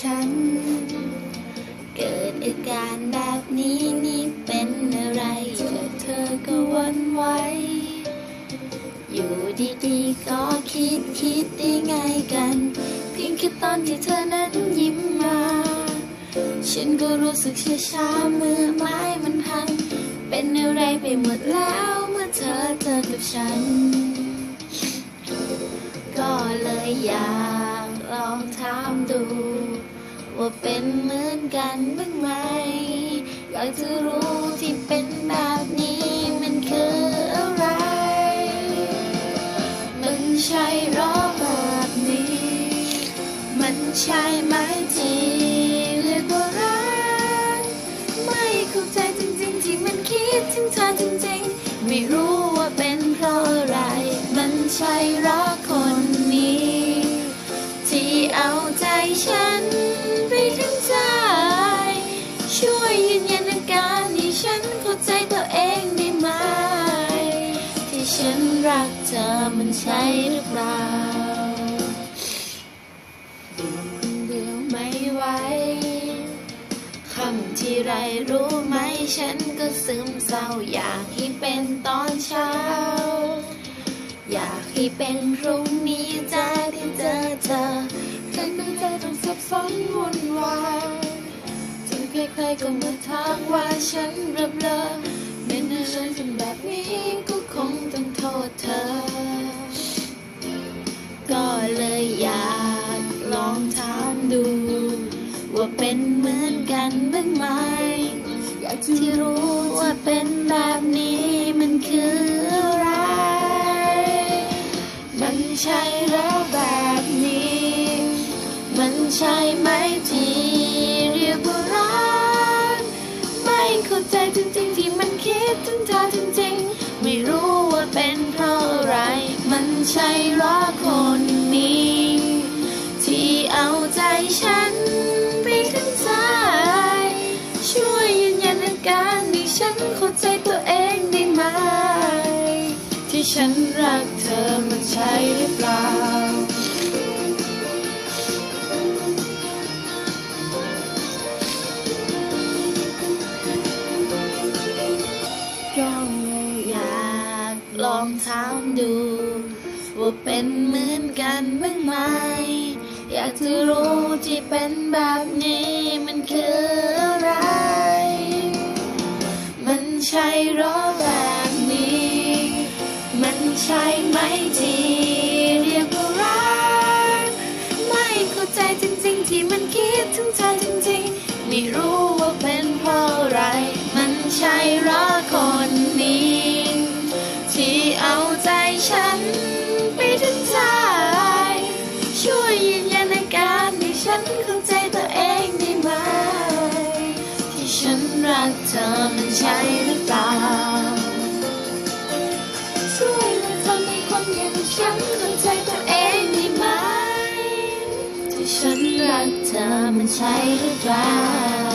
ฉัน เกิดอาการแบบนี้นี่เป็นอะไรเจอเธอก็วันไหวอยู่ดีๆก็คิดคิดได้ไงกัน เพียงแค่ตอนที่เธอนั้นยิ้มมา ฉันก็รู้สึกช้าช้ามือไม้มันพัน เป็นอะไรไปหมดแล้วเมื่อเธอเจอกับฉัน ก็เลยอยาก ลองถามดู ว่าเป็นเหมือนกันบ้างไหม อยากจะรู้ที่เป็นแบบนี้มันคืออะไร มันใช่หรอแบบนี้ มันใช่ไหมที่ รักเธอมันใช่หรือเปล่าเดียวไม่ไหวคำที่ไรรู้ไหมฉันก็ซึมเศร้าอยากให้เป็นตอนเช้า อยากให้เป็นพรุ่งนี้จะได้เจอเธอแต่ไม่ใจต้องสับสนวุ่นวน ใครๆก็มาทักว่าฉันเบลอๆเป็นอะไรเป็นแบบนี้ก็คงต้องโทษเธอ ก็เลยอยากลองถามดู ว่าเป็นเหมือนกันบ้างไหม อยากที่รู้ว่าเป็นแบบนี้มันคืออะไร มันใช่แล้วแบบนี้ มันใช่ไหมที่เรียกว่า มันคิดถึงเธอจริงๆ ไม่รู้ว่าเป็นเพราะอะไร มันใช่หรอคนนี้ ที่เอาใจฉันไปถึงใจช่วยยืนยันอาการที่ฉันเข้าใจตัวเองได้ไหม ที่ฉันรักเธอมันใช่หรือเปล่า ลองถามดู ว่าเป็นเหมือนกันบ้างไหม อยากจะรู้ที่เป็นแบบนี้มันคืออะไร มันใช่หรอแบบนี้ มันใช่ไหมที่เรียกว่ารักไม่เข้าใจจริง ๆ ที่มันคิดถึงเธอจริง ๆ ไม่รู้ว่าเป็นเพราะอะไร มันใช่หรอคน ฉันไปถึงใจช่วยยืนยันอาการที่ฉันเข้าใจตัวเองได้ไหม ที่ฉันรักเธอมันใช่หรือเปล่า ช่วยมาทำให้คนอย่างฉันเข้าใจตัวเองได้ไหม ที่ฉันรักเธอมันใช่หรือเปล่า